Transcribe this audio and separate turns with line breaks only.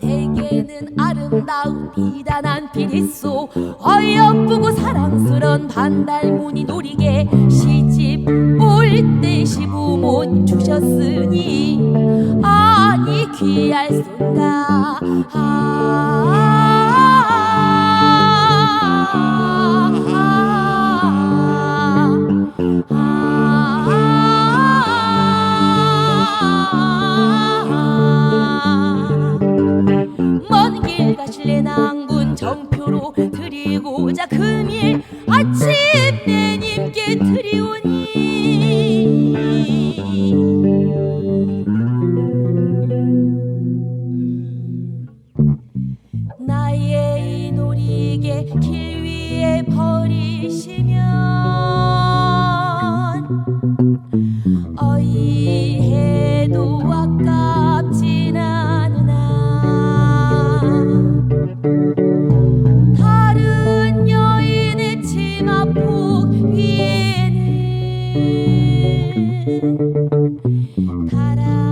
대개는 아름다운 비단한 비릿소 어여쁘고 사랑스런 반달무늬 놀이개 시집 올 때 시부모님 주셨으니 아니 귀할 손가. 먼 신례낭군 정표로 드리고자 금일 아침 내님께 드리오니. 나의 이 놀이개 길 위에 버리시면 어이 Para